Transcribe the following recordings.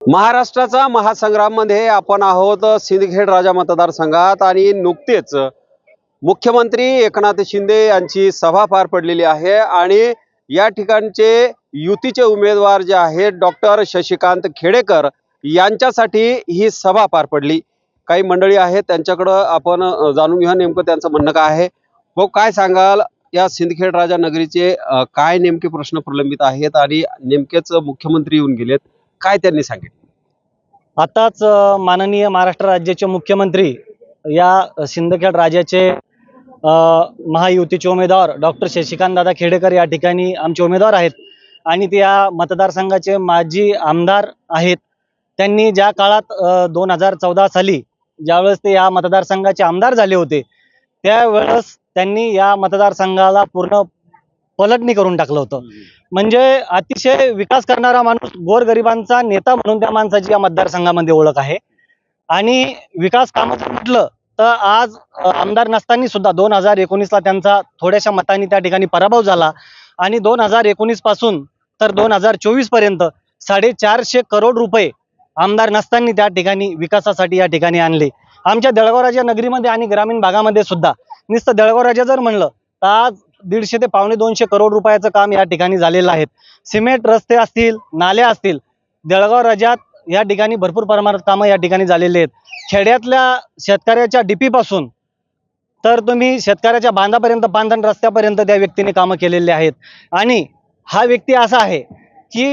महाराष्ट्राचा महासंग्राममध्ये आपण आहोत सिंदखेड राजा मतदारसंघात आणि नुकतेच मुख्यमंत्री एकनाथ शिंदे यांची सभा पार पडलेली आहे आणि या ठिकाणचे युतीचे उमेदवार जे आहेत डॉक्टर शशिकांत खेडेकर यांच्यासाठी ही सभा पार पडली. काही मंडळी आहेत त्यांच्याकडं आपण जाणून घेऊया नेमकं त्यांचं म्हणणं काय आहे. हो काय सांगाल? या सिंदखेड राजा नगरीचे काय नेमके प्रश्न प्रलंबित आहेत आणि नेमकेच मुख्यमंत्री येऊन गेलेत? काय त्यांनी सांगितलं? आताच माननीय महाराष्ट्र राज्याचे मुख्यमंत्री या सिंदखेड राजाचे महायुतीचे उमेदवार डॉक्टर शशिकांत दादा खेडेकर या ठिकाणी आमचे उमेदवार आहेत. आणि ते या मतदारसंघाचे माजी आमदार आहेत. त्यांनी ज्या काळात दोन हजार चौदा साली ज्यावेळेस ते या मतदारसंघाचे आमदार झाले होते त्यावेळेस त्यांनी या मतदारसंघाला पूर्ण पलटणी करून टाकलं होतं. म्हणजे अतिशय विकास करणारा माणूस गोरगरिबांचा नेता म्हणून त्या माणसाची या मतदारसंघामध्ये ओळख आहे. आणि विकास कामाचं म्हटलं तर आज आमदार नसताना सुद्धा दोन हजार एकोणीसला त्यांचा थोड्याशा मतांनी त्या ठिकाणी पराभव झाला. आणि दोन हजार एकोणीसपासून तर दोन हजार चोवीसपर्यंत साडेचारशे करोड रुपये आमदार नसताना त्या ठिकाणी विकासासाठी या ठिकाणी आणले. आमच्या दळगाव राजा नगरीमध्ये आणि ग्रामीण भागामध्ये सुद्धा नुसतं दळगाव राजा जर म्हणलं तर आज दीडशे ते पावणे दोनशे करोड रुपयाचं काम या ठिकाणी झालेलं आहे. सिमेंट रस्ते असतील नाल्या असतील जळगाव राज्यात या ठिकाणी भरपूर प्रमाणात कामं या ठिकाणी झालेली आहेत. खेड्यातल्या शेतकऱ्याच्या डीपी पासून तर तुम्ही शेतकऱ्याच्या बांधापर्यंत बांधण रस्त्यापर्यंत त्या व्यक्तीने कामं केलेली आहेत. आणि हा व्यक्ती असा आहे की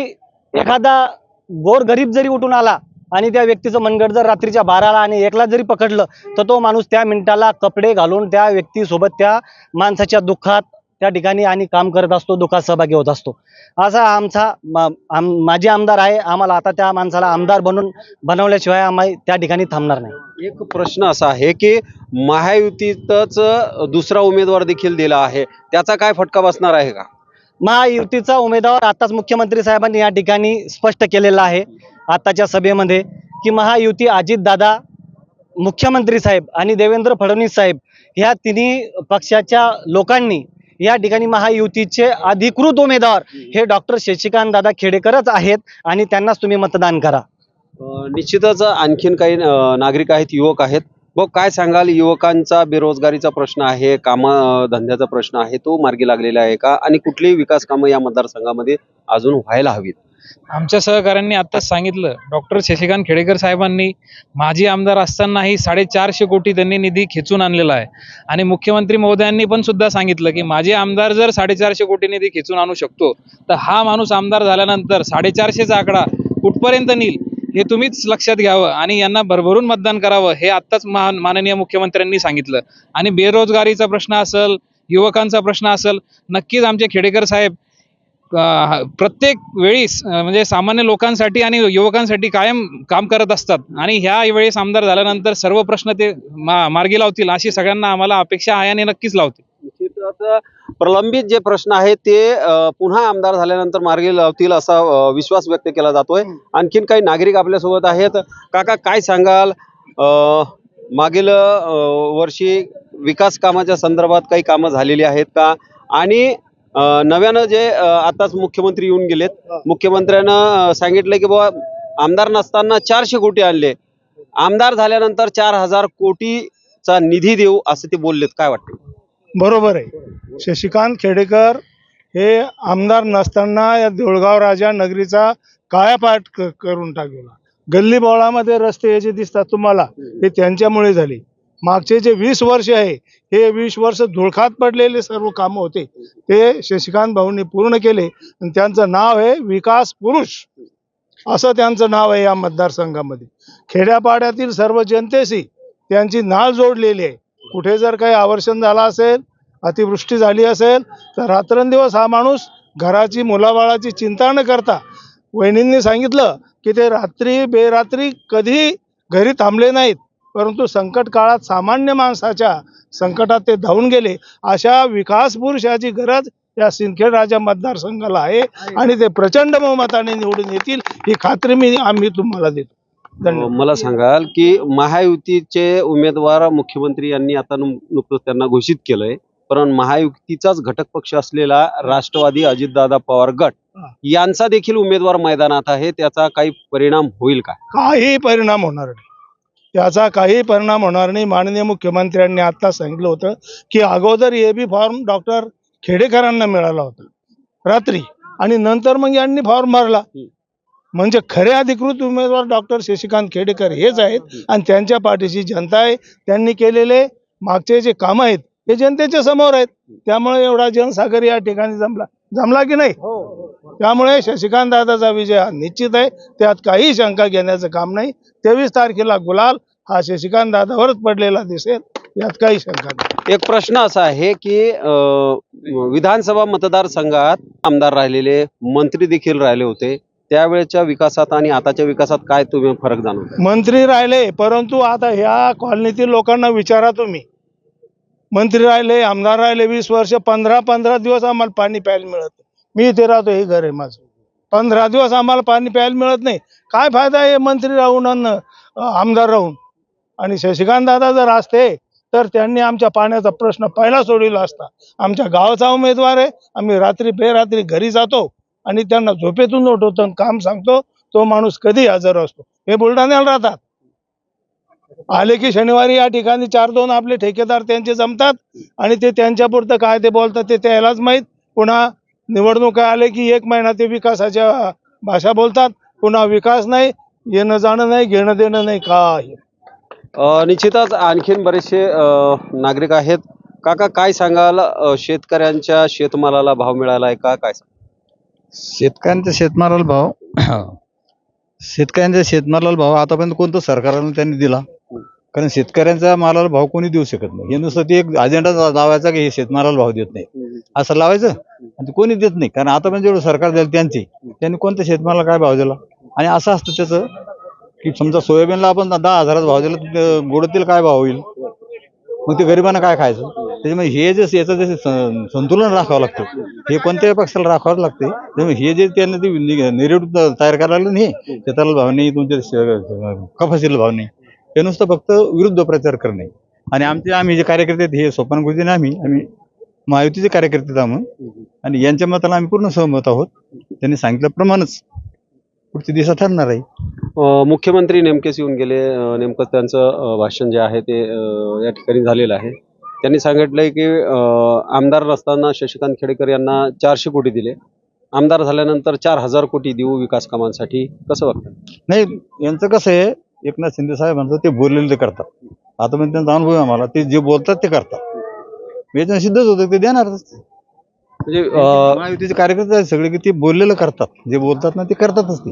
एखादा गोरगरीब जरी उठून आला आणि त्या व्यक्तीचं मनगट जर रात्रीच्या बाराला आणि एकला जरी पकडलं तर तो माणूस त्या मिनिटाला कपडे घालून त्या व्यक्तीसोबत त्या माणसाच्या दुःखात त्या ठिकाणी आणि काम करत असतो दुःखात सहभागी होत असतो. असा आमचा मा- आम माजी आमदार आहे. आम्हाला आता त्या माणसाला आमदार बनून बनवल्याशिवाय आम्ही त्या ठिकाणी थांबणार नाही. एक प्रश्न असा आहे की महायुतीतच दुसरा उमेदवार देखील दिला आहे. त्याचा काय फटका बसणार आहे का? महायुतीचा उमेदवार आताच मुख्यमंत्री साहेबांनी या ठिकाणी स्पष्ट केलेला आहे आताच्या सभेमध्ये की महायुती अजितदादा मुख्यमंत्री साहेब आणि देवेंद्र फडणवीस साहेब ह्या तिन्ही पक्षाच्या लोकांनी या ठिकाणी महायुतीचे अधिकृत उमेदवार हे डॉक्टर शशिकांत दादा खेडेकरच आहेत आणि त्यांनाच तुम्ही मतदान करा. निश्चितच आणखीन काही नागरिक आहेत युवक आहेत. व काय सांगाल? युवकांचा बेरोजगारीचा प्रश्न आहे कामा धंद्याचा प्रश्न आहे तो मार्गी लागलेला आहे का? आणि कुठलीही विकास कामं या मतदारसंघामध्ये अजून व्हायला हवीत. आमच्या सहकाऱ्यांनी आत्ताच सांगितलं. डॉक्टर शशिकांत खेडेकर साहेबांनी माजी आमदार असतानाही साडेचारशे कोटी त्यांनी निधी खेचून आणलेला आहे. आणि मुख्यमंत्री महोदयांनी पण सुद्धा सांगितलं की माजी आमदार जर साडेचारशे कोटी निधी खेचून आणू शकतो तर हा माणूस आमदार झाल्यानंतर साडेचारशेचा आकडा कुठपर्यंत नेईल हे तुम्हीच लक्षात घ्यावं आणि यांना भरभरून मतदान करावं हे आत्ताच मान माननीय मुख्यमंत्र्यांनी सांगितलं. आणि बेरोजगारीचा प्रश्न असेल युवकांचा प्रश्न असेल नक्कीच आमचे खेडेकर साहेब प्रत्येक वेळीस म्हणजे सामान्य लोकांसाठी आणि युवकांसाठी कायम काम करत असतात. आणि ह्या वेळेस आमदार झाल्यानंतर सर्व प्रश्न ते मा- मार्गी लावतील अशी सगळ्यांना आम्हाला अपेक्षा आहे आणि नक्कीच लावतील. प्रलंबित जे प्रश्न आहेत ते पुन्हा आमदार झाल्यानंतर मार्गी लावतील असा विश्वास व्यक्त केला जातोय. आणखीन काही नागरिक आपल्यासोबत आहेत. काका काय सांगाल? मागील वर्षी विकास कामाच्या संदर्भात काही कामं झालेली आहेत का? आणि नव्यानं जे आताच मुख्यमंत्री येऊन गेलेत. मुख्यमंत्र्यानं सांगितलं की बाबा आमदार नसताना चारशे कोटी आणले. आमदार झाल्यानंतर चार हजार कोटीचा निधी देऊ असं ते बोललेत. काय वाटतं बरोबर आहे. शशिकांत खेडेकर हे आमदार नसताना या देऊळगाव राजा नगरीचा कायापाठ करून टाकलेला. गल्ली बोळामध्ये रस्ते याचे दिसतात तुम्हाला हे त्यांच्यामुळे झाले. मागचे जे वीस वर्ष आहे हे वीस वर्ष धुळखात पडलेले सर्व कामं होते. ते शशिकांत भाऊंनी पूर्ण केले. आणि त्यांचं नाव आहे विकास पुरुष. असं त्यांचं नाव आहे या मतदारसंघामध्ये. खेड्यापाड्यातील सर्व जनतेशी त्यांची नाळ जोडलेली आहे. कुठे जर काही आवर्षण झालं असेल अतिवृष्टी झाली असेल तर रात्रंदिवस हा माणूस घराची मुलाबाळाची चिंता न करता वहिनींनी सांगितलं की ते रात्री बेरात्री कधी घरी थांबले नाहीत. परंतु संकट काळात सामान्य माणसाच्या संकटात ते धावून गेले. अशा विकास पुरुषाची गरज या सिंदखेड राजा मतदारसंघाला आहे आणि ते प्रचंड बहुमताने निवडून येतील ही खात्री मी आम्ही तुम्हाला देतो. मला सांगाल की महायुतीचे उमेदवार मुख्यमंत्री यांनी आता नुकतंच त्यांना घोषित केलंय. पण महायुतीचाच घटक पक्ष असलेला राष्ट्रवादी अजितदादा पवार गट यांचा देखील उमेदवार मैदानात आहे. त्याचा काही परिणाम होईल का काही परिणाम होणार नाही. त्याचा काही परिणाम होणार नाही. माननीय मुख्यमंत्र्यांनी आता सांगितलं होतं की अगोदर ए बी फॉर्म डॉक्टर खेडेकरांना मिळाला होता. रात्री. आणि नंतर मग यांनी फॉर्म भरला. म्हणजे खरे अधिकृत उमेदवार डॉक्टर शशिकांत खेडेकर हेच आहेत आणि त्यांच्या पाठीशी जनता आहे. त्यांनी केलेले मागचे जे कामं आहेत हे जनतेच्या समोर आहेत. त्यामुळे एवढा जनसागर या ठिकाणी जमला. जमला की नाही? त्यामुळे शशिकांत दादाचा विजय हा निश्चित आहे. त्यात काही शंका घेण्याचं काम नाही. तेवीस तारखेला गुलाल हा शशिकांत दादावरच पडलेला दिसेल यात काही शंका नाही. एक प्रश्न असा आहे की विधानसभा मतदारसंघात आमदार राहिलेले मंत्री देखील राहिले होते. त्यावेळेच्या विकासात आणि आताच्या विकासात काय तुम्ही फरक जाणवता? मंत्री राहिले परंतु आता ह्या कॉलनीतील लोकांना विचारा तुम्ही. मंत्री राहिले आमदार राहिले वीस वर्ष पंधरा पंधरा दिवस आम्हाला पाणी प्यायला मिळत. मी इथे राहतो हे घर आहे माझं. पंधरा दिवस आम्हाला पाणी प्यायला मिळत नाही. काय फायदा आहे मंत्री राहून आमदार राहून? आणि शशिकांत दादा जर असते तर त्यांनी आमच्या पाण्याचा प्रश्न पहिला सोडविला असता. आमच्या गावाचा उमेदवार आहे. आम्ही रात्री बेरात्री घरी जातो आणि त्यांना झोपेतून उठवतो काम सांगतो. तो माणूस कधी हजर असतो? हे बुलढाण्याला राहतात. आले की शनिवारी या ठिकाणी चार दोन आपले ठेकेदार त्यांचे जमतात आणि ते त्यांच्या पुरतं काय ते बोलतात ते त्यालाच माहीत. पुन्हा निवडणुका आले की एक महिना ते विकासाच्या भाषा बोलतात. पुन्हा विकास नाही येणं जाणं नाही घेणं देणं नाही काय निश्चितच आणखीन बरेचसे नागरिक आहेत. काका काय सांगाल? शेतकऱ्यांच्या शेतमालाला भाव मिळाला आहे का? काय शेतकऱ्यांच्या शेतमालाला भाव? शेतकऱ्यांच्या शेतमालाला भाव आतापर्यंत कोणतं सरकारनं त्यांनी दिला? कारण शेतकऱ्यांच्या मालाला भाव कोणी देऊ शकत नाही. हे नुसतं ते एक अजेंडा लावायचा की हे शेतमालाला भाव देत नाही. असं लावायचं? आणि कोणी देत नाही. कारण आतापर्यंत जेवढं सरकार दिलं त्यांची त्यांनी कोणत्या शेतमालाला काय भाव दिला? आणि असं असतं त्याचं की समजा सोयाबीनला आपण दहा हजारात भाव दिला तर गोडतील काय भाव होईल? मग ते गरिबांना काय खायचं? त्याच्यामुळे हे जे याचं जे संतुलन राखावं लागतं. हे कोणत्याही पक्षाला राखावं लागते. त्यामुळे हे जे त्यांना ते निरेट तयार करायला लागलं नाही शेताला भाव नाही तुमच्या श- कपाशीला भाव नाही. हे नुसतं फक्त विरुद्ध प्रचार करणे. आणि आमचे आम्ही जे कार्यकर्ते आहेत हे सोपान गुरुजीने आम्ही आम्ही महायुतीचे कार्यकर्ते आहोत आणि यांच्या मताला आम्ही पूर्ण सहमत आहोत. त्यांनी सांगितल्याप्रमाणेच पुढची दिशा ठरणार आहे. मुख्यमंत्री नेमकेच येऊन गेले. नेमकं त्यांचं भाषण जे आहे ते या ठिकाणी झालेलं आहे. त्यांनी सांगितलंय की आमदार नसताना शशिकांत खेडेकर यांना चारशे कोटी दिले. आमदार झाल्यानंतर चार हजार कोटी देऊ विकास कामांसाठी. कसं बघता नाही यांचं कसं आहे एकनाथ शिंदे साहेबांचं ते बोललेलं ते करतात. आता पण त्यांचा अनुभव आहे आम्हाला ते जे बोलतात ते करतात. याच्यानं सिद्धच होतं ते देणारच म्हणजे महायुतीचे कार्यकर्ते सगळे की ते बोललेलं करतात. जे बोलतात ना ते करतातच ते.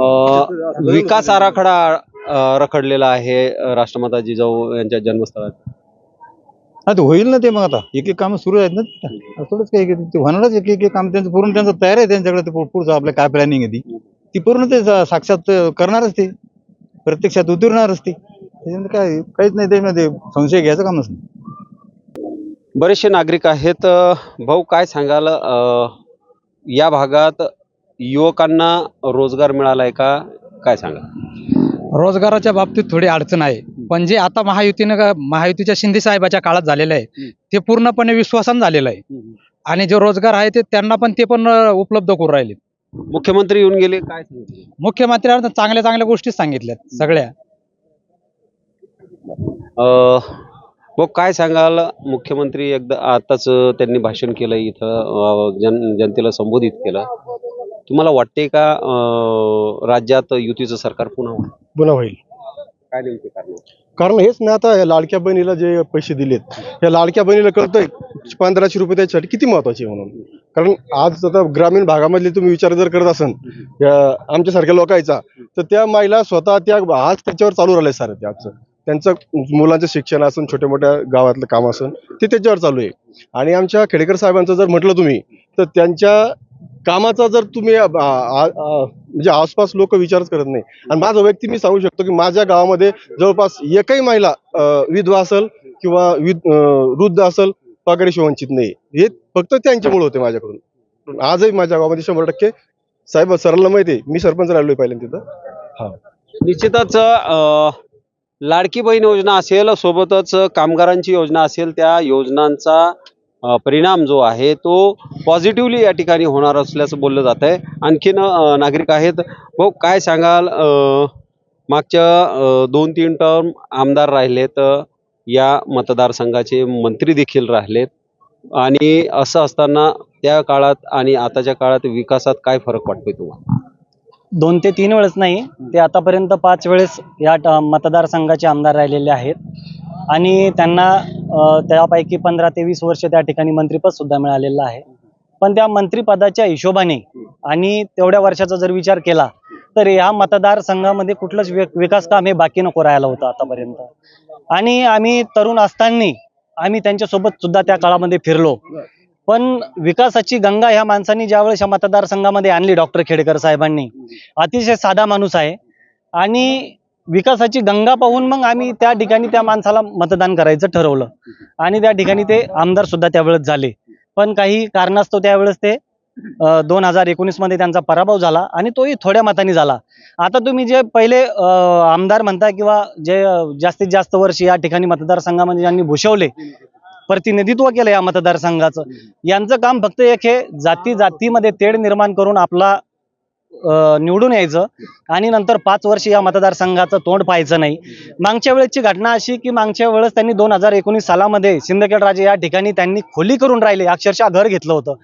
विकास आराखडा रखडलेला आहे राष्ट्रमाता जिजाऊ यांच्या जन्मस्थळात. हा ते होईल ना ते मग आता. एक एक कामं सुरू आहेत ना थोडंच काही काही ते होणारच एक एक काम. त्यांचं पूर्ण त्यांचं तयार आहे त्यांच्याकडे. ते पु- पुढचं आपलं काय प्लॅनिंग आहे ती. ती पूर्ण ते सा- साक्षात करणारच ते. प्रत्यक्षात उतरणारच ते. त्याच्यामध्ये काय काहीच नाही त्याच्यामध्ये संशय घ्यायचं कामच नाही. बरेचसे नागरिक आहेत. अ, भाऊ काय सांगाल? अ, या भागात युवकांना रोजगार मिळालाय का? काय सांगा रोजगाराच्या बाबतीत थोडी अडचण आहे. पण जे आता महायुतीनं महायुतीच्या शिंदे साहेबाच्या काळात झालेलं आहे ते पूर्णपणे विश्वासान झालेलं आहे. आणि जे रोजगार आहे ते त्यांना पण ते पण उपलब्ध करून राहिले. मुख्यमंत्री येऊन गेले काय सांगितलं मुख्यमंत्र्यांना चांगल्या चांगल्या गोष्टी सांगितल्यात सगळ्या. अ, भाऊ काय सांगाल? मुख्यमंत्री एकदा आताच त्यांनी भाषण केलं इथं जन जनतेला संबोधित केलं. तुम्हाला वाटते का अ, राज्यात युतीचं सरकार पुन्हा होईल? पुन्हा होईल. काय नेमके कारण? कारण हेच ना आता या लाडक्या बहिणीला जे पैसे दिलेत या लाडक्या बहिणीला कळतंय पंधराशे रुपये त्याच्यासाठी किती महत्त्वाचे आहे म्हणून. कारण आज आता ग्रामीण भागामधले तुम्ही विचार जर करत असाल या आमच्यासारख्या लोकांचा तर त्या महिला स्वतः त्या आज त्याच्यावर चालू राहिले सारं ते आजचं. त्यांचं मुलांचं शिक्षण असून छोट्या मोठ्या गावातलं काम असून ते त्याच्यावर चालू आहे. आणि आमच्या खेडेकर साहेबांचं जर म्हटलं तुम्ही तर त्यांच्या कामाचा जर तुम्ही म्हणजे आसपास लोक विचारच करत नाही. आणि माझा व्यक्ती मी सांगू शकतो की माझ्या गावामध्ये जवळपास एकही महिला विधवा असेल किंवा वृद्ध असेल पगारी वंचित नाही. हे फक्त त्यांच्यामुळे होते माझ्याकडून. आजही माझ्या गावामध्ये शंभर टक्के. साहेब सरांना माहिती आहे मी सरपंच राहिलोय पहिल्यांदा तिथं. निश्चितच अ, लाडकी बहीण योजना असेल सोबतच कामगारांची योजना असेल त्या योजनांचा परिणाम जो आहे तो पॉझिटिव्हली या ठिकाणी होणार असल्याचं बोललं जात आहे. आणखीन नागरिक आहेत. भाऊ काय सांगाल? मागच्या दोन तीन टर्म आमदार राहिलेत. या मतदारसंघाचे मंत्री देखील राहिलेत. आणि असं असताना त्या काळात आणि आताच्या काळात विकासात काय फरक वाटतोय तुम्हाला? दोन ते तीन वेळेस नाही ते आतापर्यंत पाच वेळेस या मतदारसंघाचे आमदार राहिलेले आहेत. आणि त्यांना त्यापैकी पंधरा ते वीस वर्ष त्या ठिकाणी मंत्रीपद सुद्धा मिळालेलं आहे. पण त्या मंत्रीपदाच्या हिशोबाने आणि तेवढ्या वर्षाचा जर विचार केला तर या मतदारसंघामध्ये कुठलंच विकास काम हे बाकी नको राहिला होतं आतापर्यंत. आणि आम्ही तरुण असताना आम्ही त्यांच्यासोबत सुद्धा त्या काळामध्ये फिरलो. पण विकासाची गंगा ह्या माणसांनी ज्यावेळेस या मतदारसंघामध्ये आणली डॉक्टर खेडेकर साहेबांनी अतिशय साधा माणूस आहे. आणि विकासाची गंगा पाहून मग आम्ही त्या ठिकाणी त्या माणसाला मतदान करायचं ठरवलं. आणि त्या ठिकाणी ते आमदार सुद्धा त्यावेळेस झाले. पण काही कारणास्तव त्यावेळेस ते दोन हजार एकोणीसमध्ये त्यांचा पराभव झाला आणि तोही थोड्या मताने झाला. आता तुम्ही जे पहिले आमदार म्हणता किंवा जे जास्तीत जास्त वर्ष या ठिकाणी मतदारसंघामध्ये ज्यांनी भूषवले प्रतिनिधित्व केलं या मतदारसंघाचं. यांचं काम फक्त एक हे जाती जातीमध्ये तेढ निर्माण करून आपला निवडून यायचं आणि नंतर पाच वर्ष या मतदारसंघाचं तोंड पाहायचं नाही. मागच्या वेळेसची घटना अशी की मागच्या वेळेस त्यांनी दोन हजार एकोणीस सालामध्ये सिंदखेड राजे या ठिकाणी त्यांनी खोली करून राहिले अक्षरशः घर घेतलं होतं.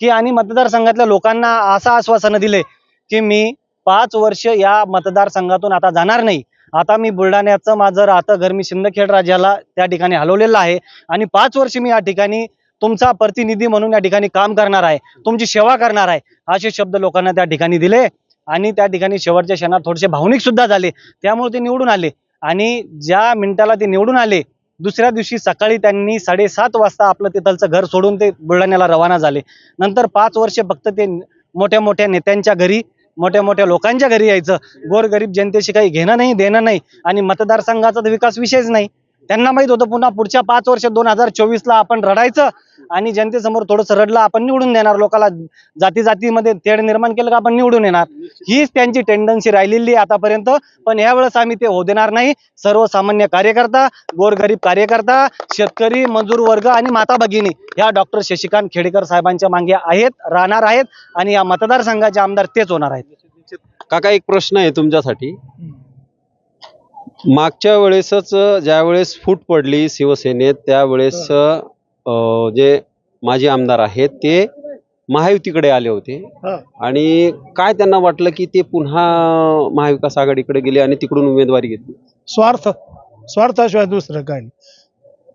की आणि मतदारसंघातल्या लोकांना असं आश्वासनं दिले की मी पाच वर्ष या मतदारसंघातून आता जाणार नाही. आता मी बुलढाण्याचं माझं राहतं घर मी सिंदखेड राज्याला त्या ठिकाणी हलवलेलं आहे. आणि पाच वर्ष मी या ठिकाणी तुमचा प्रतिनिधी म्हणून या ठिकाणी काम करणार आहे. तुमची सेवा करणार आहे. असे शब्द लोकांना त्या ठिकाणी दिले. आणि त्या ठिकाणी शेवटच्या क्षणात थोडेसे भावनिक सुद्धा झाले. त्यामुळे ते निवडून आले. आणि ज्या मिनिटाला ते निवडून आले दुसऱ्या दिवशी सकाळी त्यांनी साडेसात वाजता आपलं तिथलचं घर सोडून ते बुलढाण्याला रवाना झाले. नंतर पाच वर्षे फक्त ते मोठ्या मोठ्या नेत्यांच्या घरी मोठ्या मोठ्या लोकांच्या घरी यायचं. गोरगरीब जनतेशी काही घेणं नाही देणं नाही आणि मतदारसंघाचा तर विकास विषयच नाही. त्यांना माहीत होतं पुन्हा पुढच्या पाच वर्ष दोन हजार चोवीसला आपण रडायचं आणि जनतेसमोर थोडंसं रडलं आपण निवडून देणार. लोकांना जाती जातीमध्ये तेढ निर्माण केलं का आपण निवडून येणार. हीच त्यांची टेंडन्सी राहिलेली आहे आतापर्यंत. पण यावेळेस आम्ही ते होऊ देणार नाही. सर्वसामान्य कार्यकर्ता गोरगरीब कार्यकर्ता शेतकरी मजूर वर्ग आणि माता भगिनी ह्या डॉक्टर शशिकांत खेडेकर साहेबांच्या मागे आहेत राहणार आहेत आणि या मतदारसंघाचे आमदार तेच होणार आहेत. काका एक प्रश्न आहे तुमच्यासाठी. मागच्या वेळेसच ज्या वेळेस फूट पडली शिवसेनेत त्यावेळेस जे माजी आमदार आहेत ते महायुतीकडे आले होते. आणि काय त्यांना वाटलं की ते पुन्हा महाविकास आघाडीकडे गेले आणि तिकडून उमेदवारी घेतली? स्वार्थ. स्वार्थाशिवाय दुसरं नाही.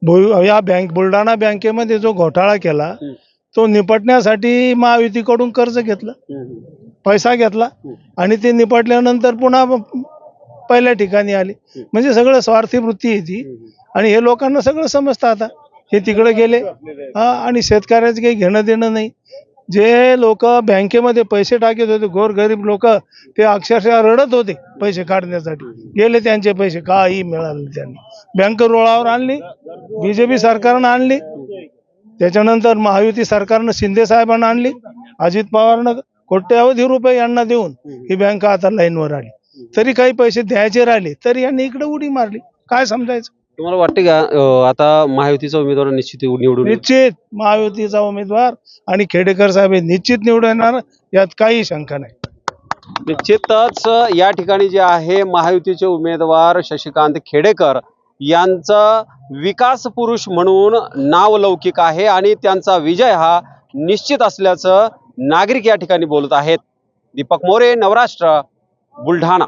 भु- या बँक बुलढाणा बँकेमध्ये जो घोटाळा केला. तो निपटण्यासाठी महायुतीकडून कर्ज घेतलं. पैसा घेतला आणि ते निपटल्यानंतर पुन्हा पहिल्या ठिकाणी आले. म्हणजे सगळं स्वार्थी वृत्ती आहे ती. आणि हे लोकांना सगळं समजतं आता. हे तिकडे गेले. हा आणि शेतकऱ्याचं काही घेणं देणं नाही. जे लोक बँकेमध्ये पैसे टाकत होते गोरगरीब लोक ते अक्षरशः रडत होते पैसे काढण्यासाठी. गेले त्यांचे पैसे काही मिळाले त्यांनी. बँक रुळावर आणली बीजेपी सरकारनं आणली. त्याच्यानंतर महायुती सरकारनं शिंदे साहेबांना आणली. अजित पवारनं कोट्यावधी रुपये यांना देऊन ही बँक आता लाईनवर आली. तरी काही पैसे द्यायचे राहिले तरी यांनी इकडे उडी मारली. काय समजायचं? तुम्हाला वाटते का अ, आता महायुतीचा उमेदवार निश्चित निवडून येईल? निश्चित महायुतीचा उमेदवार आणि खेडेकर साहेब हे निश्चित निवडून येणार यात काही शंका नाही. निश्चितच या ठिकाणी जे आहे महायुतीचे उमेदवार शशिकांत खेडेकर यांचं विकास पुरुष म्हणून नाव लौकिक आहे आणि त्यांचा विजय हा निश्चित असल्याचं नागरिक या ठिकाणी बोलत आहेत. दीपक मोरे नवराष्ट्र. बुलढाणा.